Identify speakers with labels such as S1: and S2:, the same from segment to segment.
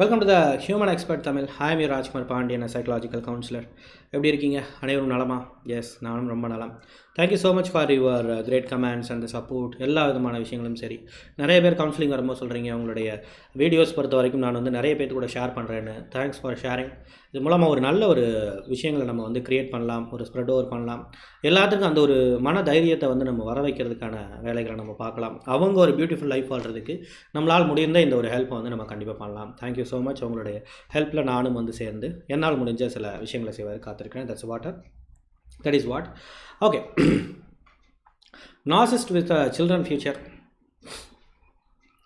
S1: Welcome to the human expert Tamil hi me Rajkumar Pandian psychological counsellor எப்படி இருக்கீங்க? அனைவரும் நலமா? எஸ் நானும் ரொம்ப நலம். Thank you so much for your great comments and support எல்லா விதமான விஷயங்களும் சரி. நிறைய பேர் கவுன்சிலிங் வரும்போது சொல்கிறீங்க உங்களுடைய வீடியோஸ் பொறுத்த வரைக்கும் நான் வந்து நிறைய பேர்த்து கூட ஷேர் பண்ணுறேன்னு தேங்க்ஸ் ஃபார் ஷேரிங் இது மூலமாக ஒரு நல்ல ஒரு விஷயங்களை நம்ம வந்து க்ரியேட் பண்ணலாம் ஒரு ஸ்ப்ரெட் ஓவர் பண்ணலாம். எல்லாத்துக்கும் அந்த ஒரு மன தைரியத்தை வந்து நம்ம வர வைக்கிறதுக்கான வேலைகளை நம்ம பார்க்கலாம். அவங்க ஒரு பியூட்டிஃபுல் லைஃப் வாழ்கிறதுக்கு நம்மளால் முடிந்த இந்த ஒரு ஹெல்ப்பை வந்து நம்ம கண்டிப்பாக பண்ணலாம். தேங்க்யூ ஸோ மச் உங்களுடைய ஹெல்ப்பில் நானும் வந்து சேர்ந்து என்னால் முடிஞ்ச சில விஷயங்களை செய்வார் காத்திருக்கிறேன். That's water that is what okay narcissist with children future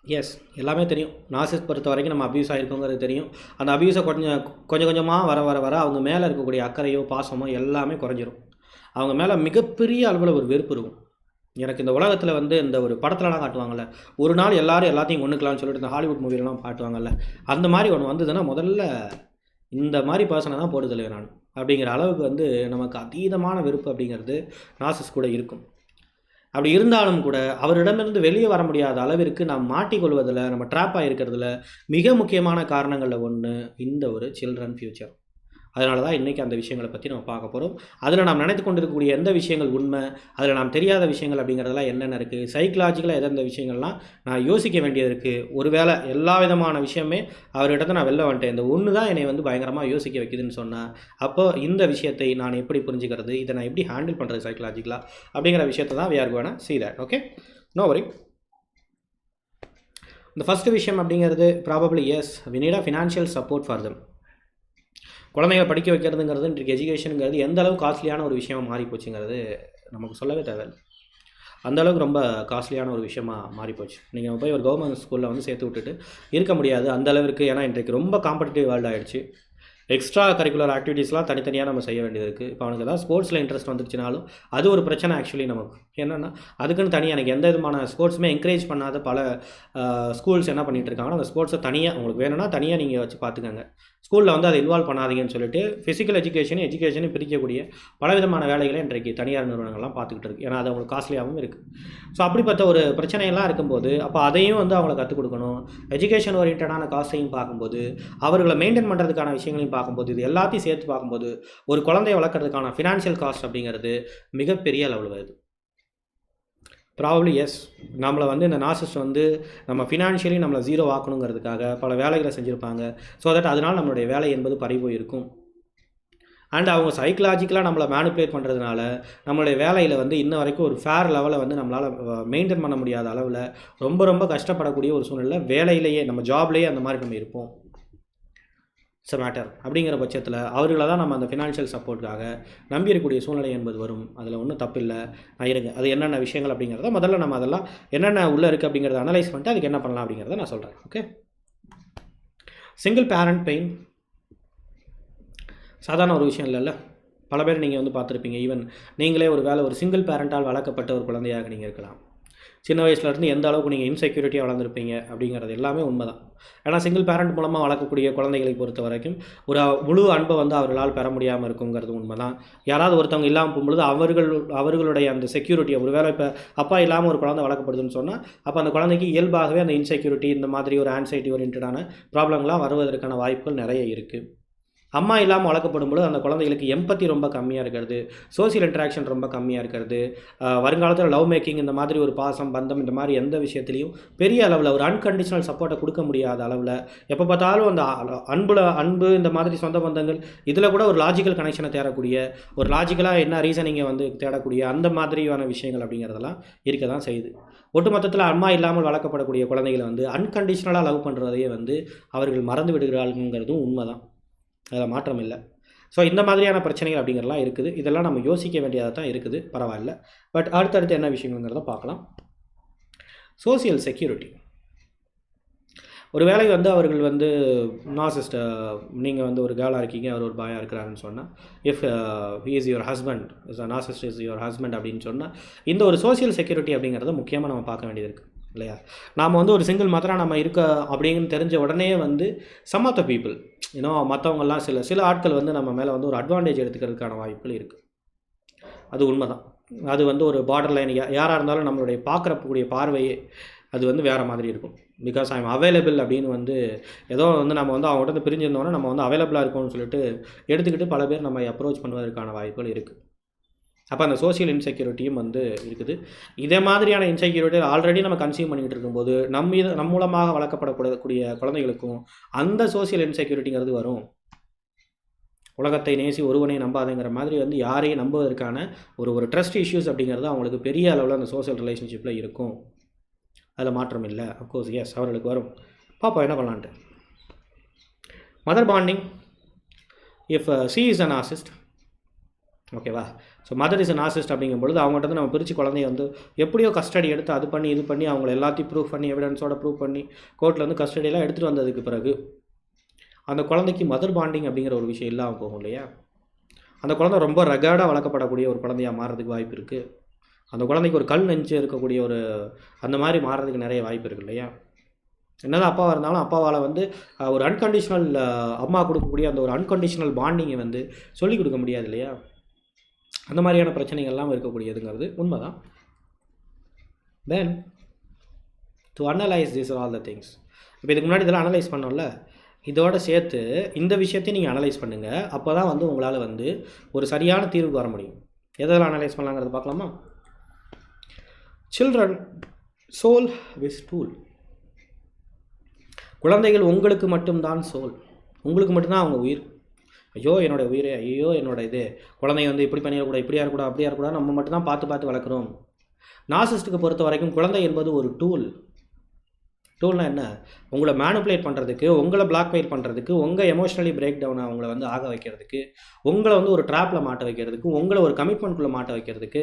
S1: yes எல்லாமே தெரியும். நாசிஸ்ட் பொறுத்த வரைக்கும் நம்ம அப்யூஸ் ஆகிருக்கோங்கிறது தெரியும். அந்த அப்யூஸை கொஞ்சம் கொஞ்சம் கொஞ்சமாக வர வர வர அவங்க மேலே இருக்கக்கூடிய அக்கறையோ பாசமோ எல்லாமே குறைஞ்சிரும். அவங்க மேலே மிகப்பெரிய அளவில் ஒரு வெறுப்பு இருக்கும். எனக்கு இந்த உலகத்தில் வந்து இந்த ஒரு படத்துலலாம் காட்டுவாங்கல்ல ஒரு நாள் எல்லாரும் எல்லாத்தையும் ஒன்றுக்கலாம்னு சொல்லிட்டு இந்த ஹாலிவுட் மூவிலலாம் காட்டுவாங்கல்ல அந்த மாதிரி ஒன்று வந்ததுன்னா முதல்ல இந்த மாதிரி பர்சனை தான் போட்டு தருவேன் நான் அப்படிங்கிற அளவுக்கு வந்து நமக்கு அதீதமான வெறுப்பு அப்படிங்கிறது நாசஸ் கூட இருக்கும். அப்படி இருந்தாலும் கூட அவரிடமிருந்து வெளியே வர முடியாத அளவிற்கு நாம் மாட்டிக்கொள்வதில் நம்ம ட்ராப் இருக்கிறதுல மிக முக்கியமான காரணங்களில் ஒன்று இந்த ஒரு சில்ட்ரன் ஃப்யூச்சர் அதனால தான் இன்றைக்கி அந்த விஷயங்களை பற்றி நம்ம பார்க்க போகிறோம் அதில் நாம் நினைத்து கொண்டிருக்கக்கூடிய எந்த விஷயங்கள் உண்மை அதில் நாம் தெரியாத விஷயங்கள் அப்படிங்கிறதெல்லாம் என்னென்ன இருக்குது சைக்கலாஜிக்கலாக எந்தெந்த விஷயங்கள்லாம் நான் யோசிக்க வேண்டியது இருக்குது ஒருவேளை எல்லா விதமான விஷயமே அவர்கிட்ட நான் வெளில வந்துட்டேன். இந்த ஒன்று தான் என்னை வந்து பயங்கரமாக யோசிக்க வைக்குதுன்னு சொன்னேன் அப்போ இந்த விஷயத்தை நான் எப்படி புரிஞ்சுக்கிறது இதை நான் எப்படி ஹேண்டில் பண்ணுறது சைக்கலாஜிக்கலாக அப்படிங்கிற விஷயத்தை தான் வியார் வேணால் சி தட் ஓகே நோ வரி இந்த ஃபஸ்ட்டு விஷயம் அப்படிங்கிறது probably yes we need a financial support for them குழந்தைங்க படிக்க வைக்கிறதுங்கிறது இன்றைக்கு எஜுகேஷனுங்கிறது எந்த அளவுக்கு காஸ்ட்லியான ஒரு விஷயமா மாறி போச்சுங்கிறது நமக்கு சொல்லவே தேவையில்லை. அந்தளவுக்கு ரொம்ப காஸ்ட்லியான ஒரு விஷயமா மாறிப்போச்சு. நீங்கள் போய் ஒரு கவர்மெண்ட் ஸ்கூலில் வந்து சேர்த்து விட்டுட்டு இருக்க முடியாது அந்த அளவுக்கு ஏன்னா இன்றைக்கு ரொம்ப காம்படிட்டிவ் வேர்ல்டு ஆகிடுச்சு எக்ஸ்ட்ரா கரிக்குலர் ஆக்டிவிட்டீஸ்லாம் தனித்தனியாக நம்ம செய்ய வேண்டியது இருக்குது இப்போ அவனுக்கு ஏதாவது ஸ்போர்ட்ஸில் இன்ட்ரெஸ்ட் வந்துருச்சுனாலும் அது ஒரு பிரச்சனை ஆக்சுவலி நமக்கு. என்னென்னா அதுக்குன்னு தனியாக எனக்கு எந்த விதமான ஸ்போர்ட்ஸுமே என்கரேஜ் பண்ணாத பல ஸ்கூல்ஸ் என்ன பண்ணிகிட்டு இருக்காங்கன்னா அந்த ஸ்போர்ட்ஸை தனியாக உங்களுக்கு வேணும்னா தனியாக நீங்கள் வச்சு பார்த்துக்கங்க. ஸ்கூலில் வந்து அதை இன்வால்வ் பண்ணாதீங்கன்னு சொல்லிட்டு ஃபிசிக்கல் எஜுகேஷன் எஜுகேஷனும் பிரிக்கக்கூடிய பலவிதமான வேலைகளை இன்றைக்கு தனியார் நிறுவனங்கள்லாம் பார்த்துக்கிட்டு இருக்குது ஏன்னா அது அவங்களுக்கு காஸ்ட்லியாகவும் இருக்குது ஸோ அப்படிப்பட்ட ஒரு பிரச்சனையெல்லாம் இருக்கும்போது அப்போ அதையும் வந்து அவங்களை கற்றுக் கொடுக்கணும். எஜுகேஷன் ஓரியன்டான காஸ்ட்டையும் பார்க்கும்போது அவர்களை மெயின்டைன் பண்ணுறதுக்கான விஷயங்களையும் பார்க்கும்போது இது எல்லாத்தையும் சேர்த்து பார்க்கும்போது ஒரு குழந்தைய வளர்க்குறதுக்கான ஃபினான்ஷியல் காஸ்ட் அப்படிங்கிறது மிகப்பெரிய லெவல் வருது. ப்ராபப்ளி எஸ் நம்மளை வந்து இந்த நாசிஸ்ட் வந்து நம்ம ஃபினான்ஷியலி நம்மளை ஜீரோ ஆக்கணுங்கிறதுக்காக பல வேலைகளை செஞ்சுருப்பாங்க. ஸோ தட் அதனால் நம்மளுடைய வேலை என்பது பறி போயிருக்கும். அண்ட் அவங்க சைக்கலாஜிக்கலாக நம்மளை மேனிப்புலேட் பண்ணுறதுனால நம்மளுடைய வேலையில் வந்து இன்ன வரைக்கும் ஒரு ஃபேர் லெவலை வந்து நம்மளால் மெயின்டைன் பண்ண முடியாத அளவில் ரொம்ப ரொம்ப கஷ்டப்படக்கூடிய ஒரு சூழ்நிலை வேலையிலேயே நம்ம ஜாப்லேயே அந்த மாதிரி நம்ம இருப்போம். இட்ஸ் மேட்டர் அப்படிங்கிற பட்சத்தில் அவர்களை தான் நம்ம அந்த ஃபினான்ஷியல் சப்போர்ட்டுக்காக நம்பியிருக்கக்கூடிய சூழ்நிலை என்பது வரும். அதில் ஒன்றும் தப்பில்லை. நான் இருங்க. அது என்னென்ன விஷயங்கள் அப்படிங்கிறத முதல்ல நம்ம அதெல்லாம் என்னென்ன உள்ளே இருக்குது அப்படிங்கிறத அனலைஸ் பண்ணிட்டு அதுக்கு என்ன பண்ணலாம் அப்படிங்கிறத நான் சொல்கிறேன் ஓகே சிங்கிள் பேரண்ட் பெயின் சாதாரண ஒரு விஷயம் இல்லைல்ல. பல பேர் நீங்கள் வந்து பார்த்துருப்பீங்க. ஈவன் நீங்களே ஒரு வேலை ஒரு சிங்கிள் பேரண்ட்டால் வளர்க்கப்பட்ட ஒரு குழந்தையாக நீங்கள் இருக்கலாம். சின்ன வயசுலேருந்து எந்த அளவுக்கு நீங்கள் இன்செக்யூரிட்டியாக வளர்ந்துருப்பீங்க அப்படிங்கிறது எல்லாமே உண்மை தான் ஏன்னா சிங்கிள் பேரண்ட் மூலமாக வளர்க்கக்கூடிய குழந்தைகளை பொறுத்த வரைக்கும் ஒரு முழு அன்பை வந்து அவர்களால் பெற முடியாமல் இருக்குங்கிறது உண்மை தான் யாராவது ஒருத்தவங்க இல்லாமல் போகும்பொழுது அவர்கள் அவர்களுடைய அந்த செக்யூரிட்டியை ஒரு வேளை இப்போ அப்பா இல்லாமல் ஒரு குழந்தை வளர்க்கப்படுதுன்னு சொன்னால் அப்போ அந்த குழந்தைக்கு இயல்பாகவே அந்த இன்செக்யூரிட்டி இந்த மாதிரி ஒரு ஆன்சைட்டி ஓரியன்டான ப்ராப்ளம்லாம் வருவதற்கான வாய்ப்புகள் நிறைய இருக்குது அம்மா இல்லாமல் வளர்க்கப்படும் பொழுது அந்த குழந்தைகளுக்கு எம்பத்தி ரொம்ப கம்மியாக இருக்கிறது சோசியல் இன்ட்ராக்ஷன் ரொம்ப கம்மியாக இருக்கிறது வருங்காலத்தில் லவ் மேக்கிங் இந்த மாதிரி ஒரு பாசம் பந்தம் இந்த மாதிரி எந்த விஷயத்துலையும் பெரிய அளவில் ஒரு அன்கண்டிஷனல் சப்போர்ட்டை கொடுக்க முடியாத அளவில் எப்போ பார்த்தாலும் அந்த அன்புல அன்பு இந்த மாதிரி சொந்த பந்தங்கள் இதில் கூட ஒரு லாஜிக்கல் கனெக்ஷனை தேடக்கூடிய ஒரு லாஜிக்கலாக என்ன ரீசனிங்கை வந்து தேடக்கூடிய அந்த மாதிரியான விஷயங்கள் அப்படிங்கிறதெல்லாம் இருக்க தான் செய்யுது. ஒட்டுமொத்தத்தில் அம்மா இல்லாமல் வளர்க்கப்படக்கூடிய குழந்தைகளை வந்து அன்கண்டிஷனலாக லவ் பண்ணுறதையே வந்து அவர்கள் மறந்து விடுகிறார்கள்ங்கிறதும் உண்மை தான் அதில் மாற்றம் இல்லை. ஸோ இந்த மாதிரியான பிரச்சனைகள் அப்படிங்கிறலாம் இருக்குது. இதெல்லாம் நம்ம யோசிக்க வேண்டியதாக தான் இருக்குது. பரவாயில்ல. பட் அடுத்தடுத்து என்ன விஷயங்கிறத பார்க்கலாம். சோசியல் செக்யூரிட்டி ஒரு வேலை வந்து அவர்கள் வந்து நாசிஸ்ட் நீங்கள் வந்து ஒரு கேர்ளாக இருக்கீங்க அவர் ஒரு பாயாக இருக்கிறாருன்னு சொன்னால் if he is your husband is a narcissist is your husband அப்படின்னு சொன்னால் இந்த ஒரு சோசியல் செக்யூரிட்டி அப்படிங்கிறத முக்கியமாக நம்ம பார்க்க வேண்டியது இருக்குது இல்லையா? நாம் வந்து ஒரு சிங்கிள் மாத்திரம் நம்ம இருக்க அப்படின்னு தெரிஞ்ச உடனே வந்து சம் ஆஃப் த பீப்புள் ஏன்னா மற்றவங்கெல்லாம் சில சில ஆட்கள் வந்து நம்ம மேலே வந்து ஒரு அட்வான்டேஜ் எடுத்துக்கிறதுக்கான வாய்ப்புகள் இருக்குது அது உண்மை தான் அது வந்து ஒரு பார்டர் லைன் யாராக இருந்தாலும் நம்மளுடைய பார்க்குறக்கூடிய பார்வையே அது வந்து வேறு மாதிரி இருக்கும். பிகாஸ் ஐம் அவைலபிள் அப்படின்னு வந்து ஏதோ வந்து நம்ம வந்து அவங்ககிட்ட பிரிஞ்சிருந்தோன்னா நம்ம வந்து அவைலபிளாக இருக்கோம்னு சொல்லிட்டு எடுத்துக்கிட்டு பல பேர் நம்ம அப்ரோச் பண்ணுவதற்கான வாய்ப்புகள் இருக்குது அப்போ அந்த சோஷியல் இன்செக்யூரிட்டியும் வந்து இருக்குது. இதே மாதிரியான இன்செக்யூரிட்டி ஆல்ரெடி நம்ம கன்சியூம் பண்ணிக்கிட்டு இருக்கும்போது நம்ம இது நம் மூலமாக வளர்க்கப்படக்கூடிய குழந்தைகளுக்கும் அந்த சோஷியல் இன்செக்யூரிட்டிங்கிறது வரும். உலகத்தை நேசி ஒருவனை நம்பாதுங்கிற மாதிரி வந்து யாரையும் நம்புவதற்கான ஒரு ஒரு ட்ரஸ்ட் இஷ்யூஸ் அப்படிங்கிறது அவங்களுக்கு பெரிய அளவில் அந்த சோஷியல் ரிலேஷன்ஷிப்பில் இருக்கும். அதில் மாற்றம் இல்லை. அஃப்கோர்ஸ் எஸ் அவர்களுக்கு வரும். பாப்பா என்ன பண்ணலான்ட்டு. Mother bonding if she is a narcissist ஓகேவா? So mother is a narcissist அப்படிங்கும்பொழுது அவங்ககிட்ட வந்து நம்ம பிரித்து குழந்தைய வந்து எப்படியோ கஸ்டடி எடுத்து அது பண்ணி இது பண்ணி அவங்கள எல்லாத்தையும் ப்ரூஃப் பண்ணி எவிடன்ஸோட ப்ரூவ் பண்ணி கோர்ட்டில் வந்து கஸ்டடியெல்லாம் எடுத்துகிட்டு வந்ததுக்கு பிறகு அந்த குழந்தைக்கு மதர் பாண்டிங் அப்படிங்கிற ஒரு விஷயம் இல்லாமல் போகும் இல்லையா? அந்த குழந்தை ரொம்ப ரெகார்டாக வளர்க்கப்படக்கூடிய ஒரு குழந்தையாக மாறதுக்கு வாய்ப்பு இருக்குது அந்த குழந்தைக்கு ஒரு கல் நெஞ்சு இருக்கக்கூடிய ஒரு அந்த மாதிரி மாறுறதுக்கு நிறைய வாய்ப்பு இருக்குது இல்லையா? என்னதான் அப்பாவாக இருந்தாலும் அப்பாவால் வந்து ஒரு அன்கண்டிஷனல் அம்மா கொடுக்கக்கூடிய அந்த ஒரு அன்கண்டிஷனல் பாண்டிங்கை வந்து சொல்லிக் கொடுக்க முடியாது இல்லையா? அந்த மாதிரியான பிரச்சனைகள்லாம் இருக்கக்கூடியதுங்கிறது உண்மைதான். Then to analyse this all the things இப்போ இதுக்கு முன்னாடி இதெல்லாம் அனலைஸ் பண்ணோம்ல? இதோட சேர்த்து இந்த விஷயத்தையும் நீங்கள் அனலைஸ் பண்ணுங்கள் அப்போ தான் வந்து உங்களால் வந்து ஒரு சரியான தீர்வுக்கு வர முடியும். எதெல்லாம் அனலைஸ் பண்ணலாங்கிறத பார்க்கலாமா? சில்ட்ரன் சோல் விஸ் டூல் குழந்தைகள் உங்களுக்கு மட்டும்தான் சோல் உங்களுக்கு மட்டும்தான் அவங்க உயிர். ஐயோ என்னோட உயிரே ஐயோ என்னோட இது. குழந்தைய வந்து இப்படி பண்ணிடக்கூடாது இப்படியா இருக்கக்கூடாது அப்படியா இருக்கக்கூடாது நம்ம மட்டும்தான் பார்த்து பார்த்து வளர்க்குறோம். நாசிஸ்ட்டுக்கு பொறுத்த வரைக்கும் குழந்தை என்பது ஒரு டூல் டூல்னால் என்ன? உங்களை மேனுப்புலேட் பண்ணுறதுக்கு உங்களை பிளாக்மெயில் பண்ணுறதுக்கு உங்கள் எமோஷனலி பிரேக் டவுனை அவங்கள வந்து ஆக வைக்கிறதுக்கு உங்களை வந்து ஒரு ட்ராப்பில் மாட்ட வைக்கிறதுக்கு உங்களை ஒரு கமிட்மெண்ட்குள்ளே மாட்ட வைக்கிறதுக்கு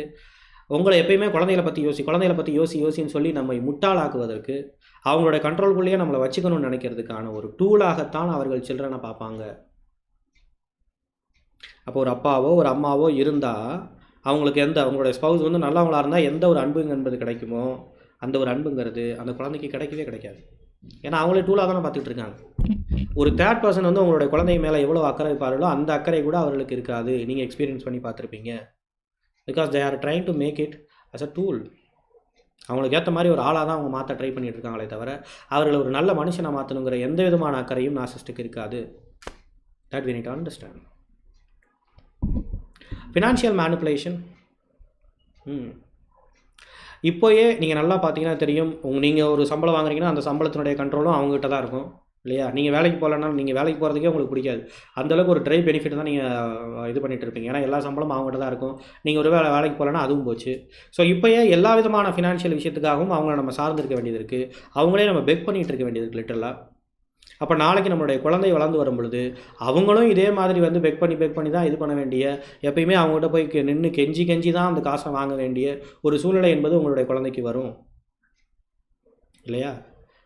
S1: உங்களை எப்பயுமே குழந்தைகளை பற்றி யோசி குழந்தைகளை பற்றி யோசி யோசின்னு சொல்லி நம்மை முட்டாளாக்குவதற்கு அவங்களோட கண்ட்ரோல்குள்ளேயே நம்மளை வச்சுக்கணும்னு நினைக்கிறதுக்கான ஒரு டூலாகத்தான் அவர்கள் சில்ட்ரனை பார்ப்பாங்க. அப்போ ஒரு அப்பாவோ ஒரு அம்மாவோ இருந்தால் அவங்களுக்கு எந்த அவங்களோட ஸ்பவுஸ் வந்து நல்லவங்களாக இருந்தால் எந்த ஒரு அன்புங்க என்பது கிடைக்குமோ அந்த ஒரு அன்புங்கிறது அந்த குழந்தைக்கு கிடைக்கவே கிடைக்காது. ஏன்னா அவங்களே டூலாக தானே பார்த்துட்டு இருக்காங்க. ஒரு தேர்ட் பர்சன் வந்து உங்களுடைய குழந்தை மேலே எவ்வளோ அக்கறை இருப்பார்களோ அந்த அக்கறை கூட அவர்களுக்கு இருக்காது. நீங்கள் எக்ஸ்பீரியன்ஸ் பண்ணி பார்த்துருப்பீங்க. Because they are trying to make it as a tool அவங்களுக்கு ஏற்ற மாதிரி ஒரு ஆளாக தான் அவங்க மாற்ற ட்ரை பண்ணிட்டு இருக்காங்களே தவிர அவர்களை ஒரு நல்ல மனுஷனை மாற்றணுங்கிற எந்த விதமான அக்கறையும் நாசிஸ்டுக்கு இருக்காது. That we need understand financial manipulation hmm இப்போயே நீங்கள் நல்லா பார்த்தீங்கன்னா தெரியும். உங்க நீங்கள் ஒரு சம்பளம் வாங்குறீங்கன்னா அந்த சம்பளத்தினுடைய கண்ட்ரோலும் அவங்ககிட்ட தான் இருக்கும். இல்லையா? நீங்கள் வேலைக்கு போகலனாலும் நீங்கள் வேலைக்கு போகிறதுக்கே உங்களுக்கு பிடிக்காது. அந்தளவுக்கு ஒரு ட்ரை பெனிஃபிட் தான் நீங்கள் இது பண்ணிட்டு இருப்பீங்க. ஏன்னா எல்லா சம்பளமும் அவங்ககிட்ட தான் இருக்கும். நீங்கள் ஒரு வேலை வேலைக்கு போகலன்னா அதுவும் போச்சு. ஸோ இப்போயே எல்லா விதமான ஃபினான்ஷியல் விஷயத்துக்காகவும் அவங்கள நம்ம சார்ந்து இருக்க வேண்டியது இருக்குது அவங்களே நம்ம பெக் பண்ணிகிட்டு இருக்க வேண்டியது இருக்குது லிட்டரலாக அப்போ நாளைக்கு நம்மளுடைய குழந்தை வளர்ந்து வரும் பொழுது அவங்களும் இதே மாதிரி வந்து பெக் பண்ணி பெக் பண்ணி தான் இது பண்ண வேண்டிய எப்பயுமே அவங்ககிட்ட போய் நின்று கெஞ்சி கெஞ்சி தான் அந்த காசை வாங்க வேண்டிய ஒரு சூழ்நிலை என்பது உங்களுடைய குழந்தைக்கு வரும். இல்லையா?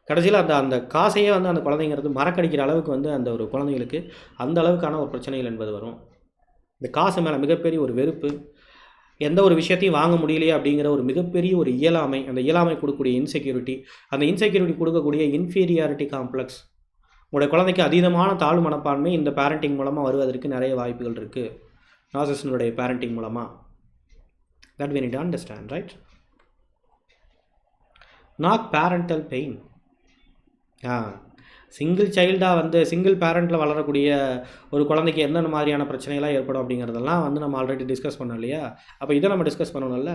S1: கடைசியில் அந்த அந்த காசையே வந்து அந்த குழந்தைங்கிறது மறக்கடிக்கிற அளவுக்கு வந்து அந்த ஒரு குழந்தைங்களுக்கு அந்த அளவுக்கான ஒரு பிரச்சனைகள் என்பது வரும். இந்த காசு மேலே மிகப்பெரிய ஒரு வெறுப்பு எந்த ஒரு விஷயத்தையும் வாங்க முடியலையே அப்படிங்கிற ஒரு மிகப்பெரிய ஒரு இயலாமை அந்த இயலாமை கொடுக்கக்கூடிய இன்செக்யூரிட்டி அந்த இன்செக்யூரிட்டி கொடுக்கக்கூடிய இன்ஃபீரியாரிட்டி காம்ப்ளெக்ஸ் உங்களுடைய குழந்தைக்கு அதீதமான தாழ்வு மனப்பான்மை இந்த பேரண்டிங் மூலமாக வருவதற்கு நிறைய வாய்ப்புகள் இருக்குது நாசஸ்னுடைய பேரண்டிங் மூலமாக that we need understand right not parental pain a single சைல்டாக வந்து சிங்கிள் பேரண்ட்டில் வளரக்கூடிய ஒரு குழந்தைக்கு என்னென்ன மாதிரியான பிரச்சனைகள்லாம் ஏற்படும் அப்படிங்கிறதெல்லாம் வந்து நம்ம ஆல்ரெடி டிஸ்கஸ் பண்ணோம் இல்லையா? அப்போ இதை நம்ம டிஸ்கஸ் பண்ணணும்ல.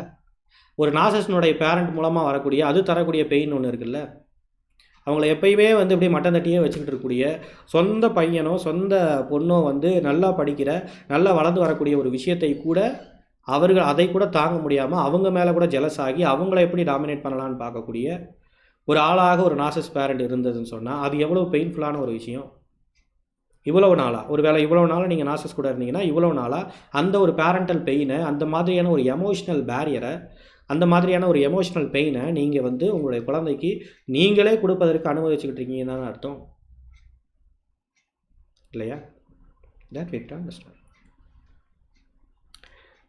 S1: ஒரு நாசஸ்னுடைய பேரண்ட் மூலமாக வரக்கூடிய அது தரக்கூடிய பெயின் ஒன்று இருக்குல்ல. அவங்கள எப்பயுமே வந்து இப்படி மட்டம் தட்டியே வச்சுக்கிட்டு இருக்கக்கூடிய சொந்த பையனோ சொந்த பொண்ணோ வந்து நல்லா படிக்கிற நல்லா வளர்ந்து வரக்கூடிய ஒரு விஷயத்தை கூட அவர்கள் அதை கூட தாங்க முடியாமல் அவங்க மேலே கூட ஜெலஸ் ஆகி அவங்கள எப்படி டாமினேட் பண்ணலான்னு பார்க்கக்கூடிய ஒரு ஆளாக ஒரு நாசஸ் பேரண்ட் இருந்ததுன்னு சொன்னால் அது எவ்வளோ பெயின்ஃபுல்லான ஒரு விஷயம். இவ்வளவு நாளாக ஒரு வேளை இவ்வளோ நாளாக நீங்கள் நாசஸ் கூட இருந்தீங்கன்னா இவ்வளோ நாளாக அந்த ஒரு பேரண்டல் பெயினை அந்த மாதிரியான ஒரு எமோஷ்னல் பேரியரை அந்த மாதிரியான ஒரு எமோஷ்னல் பெயினை நீங்கள் வந்து உங்களுடைய குழந்தைக்கு நீங்களே கொடுப்பதற்கு அனுமதிச்சுக்கிட்டு இருக்கீங்கன்னு அர்த்தம்? இல்லையா? That we understand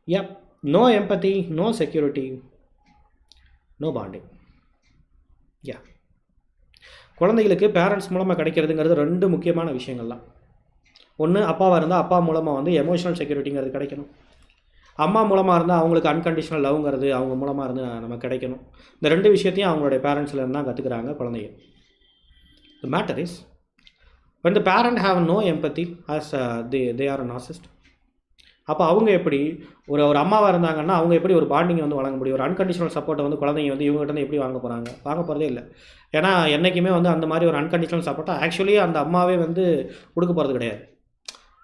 S1: yep no empathy no security no bonding yeah குழந்தைகளுக்கு பேரண்ட்ஸ் மூலமாக கிடைக்கிறதுங்கிறது ரெண்டு முக்கியமான விஷயங்கள்லாம் ஒன்று அப்பாவாக இருந்தால் அப்பா மூலமாக வந்து எமோஷனல் செக்யூரிட்டிங்கிறது கிடைக்கணும். அம்மா மூலமாக இருந்தால் அவங்களுக்கு அன்கண்டிஷனல் லவ்ங்கிறது அவங்க மூலமாக இருந்து நம்ம கிடைக்கணும். இந்த ரெண்டு விஷயத்தையும் அவங்களுடைய பேரண்ட்ஸ்லேருந்து தான் கற்றுக்குறாங்க குழந்தைங்க the matter is when the parent have no empathy as they they are narcissist அப்போ அவங்க எப்படி ஒரு ஒரு அம்மாவாக இருந்தாங்கன்னா அவங்க எப்படி ஒரு பாண்டிங் வந்து வழங்க முடியும்? ஒரு அன்கண்டிஷனல் சப்போர்ட்டை வந்து குழந்தைங்க வந்து இவங்ககிட்ட இருந்து எப்படி வாங்க போகிறாங்க வாங்க போகிறதே இல்லை. ஏன்னா என்றைக்குமே வந்து அந்த மாதிரி ஒரு அன்கண்டிஷனல் சப்போர்ட்டை ஆக்சுவலி அந்த அம்மாவே வந்து கொடுக்க போகிறது கிடையாது.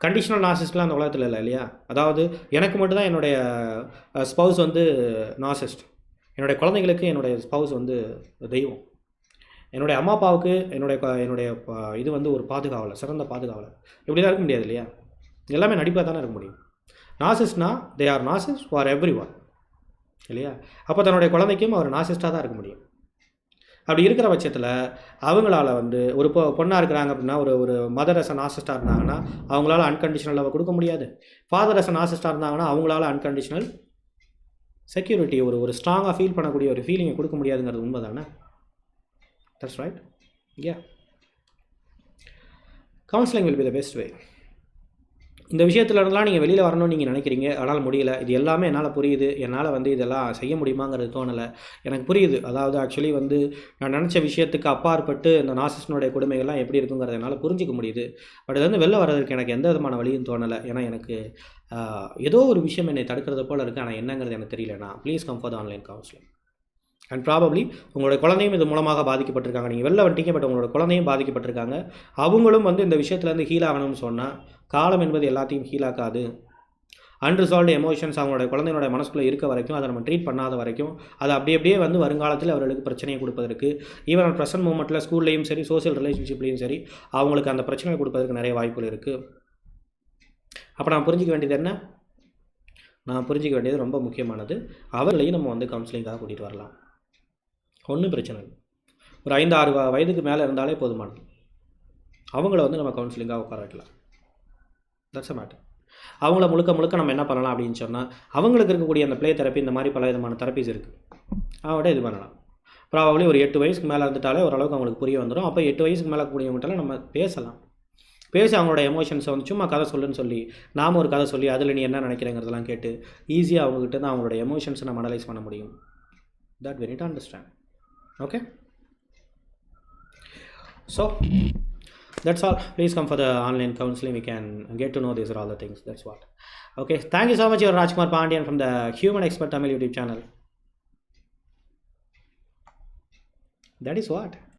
S1: கண்டிஷனல் நாசிஸ்ட்லாம் அந்த உலகத்தில் இல்லை இல்லையா? அதாவது எனக்கு மட்டும்தான் என்னுடைய ஸ்பவுஸ் வந்து நாசிஸ்ட் என்னுடைய குழந்தைங்களுக்கு என்னுடைய ஸ்பவுஸ் வந்து தெய்வம். என்னுடைய அம்மா அப்பாவுக்கு என்னுடைய என்னுடைய இது வந்து ஒரு பாதுகாவலர் சிறந்த பாதுகாவலர். இப்படிலாம் இருக்க முடியாது இல்லையா? எல்லாமே நடிப்பாக தானே இருக்க முடியும். நாசிஸ்ட்னா they are narcissist for everyone இல்லையா? அப்போ தன்னுடைய குழந்தைக்கும் அவர் நாசிஸ்டாக தான் இருக்க முடியும். அப்படி இருக்கிற பட்சத்தில் அவங்களால வந்து ஒரு பொ பொண்ணாக இருக்கிறாங்க அப்படின்னா ஒரு ஒரு மதர் அஸ் ஆசிஸ்டாக இருந்தாங்கன்னா அவங்களால அன்கண்டிஷனல் லவ் கொடுக்க முடியாது. ஃபாதர் அஸ் ஆசிஸ்டாக இருந்தாங்கன்னா அவங்களால அன்கண்டிஷனல் செக்யூரிட்டி ஒரு ஒரு ஸ்ட்ராங்காக ஃபீல் பண்ணக்கூடிய ஒரு ஃபீலிங்கை கொடுக்க முடியாதுங்கிறது உண்மை தானே that's right yeah counselling will be the best way இந்த விஷயத்துலலாம் நீங்கள் வெளியில் வரணும்னு நீங்கள் நினைக்கிறீங்க. ஆனால் முடியல. இது எல்லாமே என்னால் புரியுது. என்னால் வந்து இதெல்லாம் செய்ய முடியுமாங்கிறது தோணலை. எனக்கு புரியுது. அதாவது ஆக்சுவலி வந்து நான் நினச்ச விஷயத்துக்கு அப்பாற்பட்டு இந்த நாசிஸ்டனுடைய கொடுமைகள்லாம் எப்படி இருக்குங்கிறத என்னால் புரிஞ்சிக்க முடியுது. பட் இதுலேருந்து வெளில வர்றதுக்கு எனக்கு எந்த விதமான வழியும் தோணலை. ஏன்னா எனக்கு ஏதோ ஒரு விஷயம் என்னை தடுக்கிறது போல் இருக்குது ஆனால் என்னங்கிறது எனக்கு தெரியலண்ணா please come for online counselling and probably உங்களோட குழந்தையும் இது மூலமாக பாதிக்கப்பட்டிருக்காங்க. நீங்கள் வெளில வந்துட்டீங்க பட் உங்களோட குழந்தையும் பாதிக்கப்பட்டிருக்காங்க. அவங்களும் வந்து இந்த விஷயத்துலேருந்து ஹீல் ஆகணும்னு சொன்னால் காலம் என்பது எல்லாத்தையும் ஹீல் ஆக்காது. அன்ரிசால்வ்டு எமோஷன்ஸ் அவங்களுடைய குழந்தையோட மனசுக்குள்ளே இருக்க வரைக்கும் அதை நம்ம ட்ரீட் பண்ணாத வரைக்கும் அது அப்படியே அப்படியே வந்து வருங்காலத்தில் அவர்களுக்கு பிரச்சனையை கொடுப்பதற்கு ஈவன் ப்ரெசன்ட் மூமெண்ட்டில் ஸ்கூல்லையும் சரி சோசியல் ரிலேஷன்ஷிப்லேயும் சரி அவங்களுக்கு அந்த பிரச்சனையை கொடுப்பதற்கு நிறைய வாய்ப்புகள் இருக்குது அப்போ நான் புரிஞ்சிக்க வேண்டியது என்ன? நான் புரிஞ்சிக்க வேண்டியது ரொம்ப முக்கியமானது. அவர்களையும் நம்ம வந்து கவுன்சிலிங்காக கூட்டிகிட்டு வரலாம். ஒன்றும் பிரச்சனை இல்லை. ஒரு ஐந்து ஆறு வயதுக்கு மேலே இருந்தாலே போதுமானது அவங்கள வந்து நம்ம கவுன்சிலிங்காக உட்கார வைக்கலாம். தட்ஸ் அ மேட்டர் அவங்கள முழுக்க முழுக்க நம்ம என்ன பண்ணலாம் அப்படின்னு சொன்னால் அவங்களுக்கு இருக்கக்கூடிய அந்த பிளே தெரப்பி இந்த மாதிரி பல விதமான தெரப்பிஸ் இருக்குது அவங்கள்ட்ட இது பண்ணலாம். ப்ராபப்ளி ஒரு எட்டு வயசுக்கு மேலே இருந்துட்டாலே ஓரளவுக்கு அவங்களுக்கு புரிய வந்துடும் அப்போ எட்டு வயசுக்கு மேலே கூடியவங்கள்ட்ட நம்ம பேசலாம். பேசி அவங்களோட எமோஷன்ஸை வந்து சும்மா கதை சொல்லுன்னு சொல்லி நாம ஒரு கதை சொல்லி அதில் நீ என்ன நினைக்கிறேங்கிறதெல்லாம் கேட்டு ஈஸியாக அவங்ககிட்ட தான் அவங்களோட எமோஷன்ஸை நம்ம அனலைஸ் பண்ண முடியும். That very need understand okay. So that's all. Please come for the online counseling. We can get to know these are all the things. That's what. Okay. Thank you so much you're rajkumar pandian from the human expert tamil youtube channel. That is what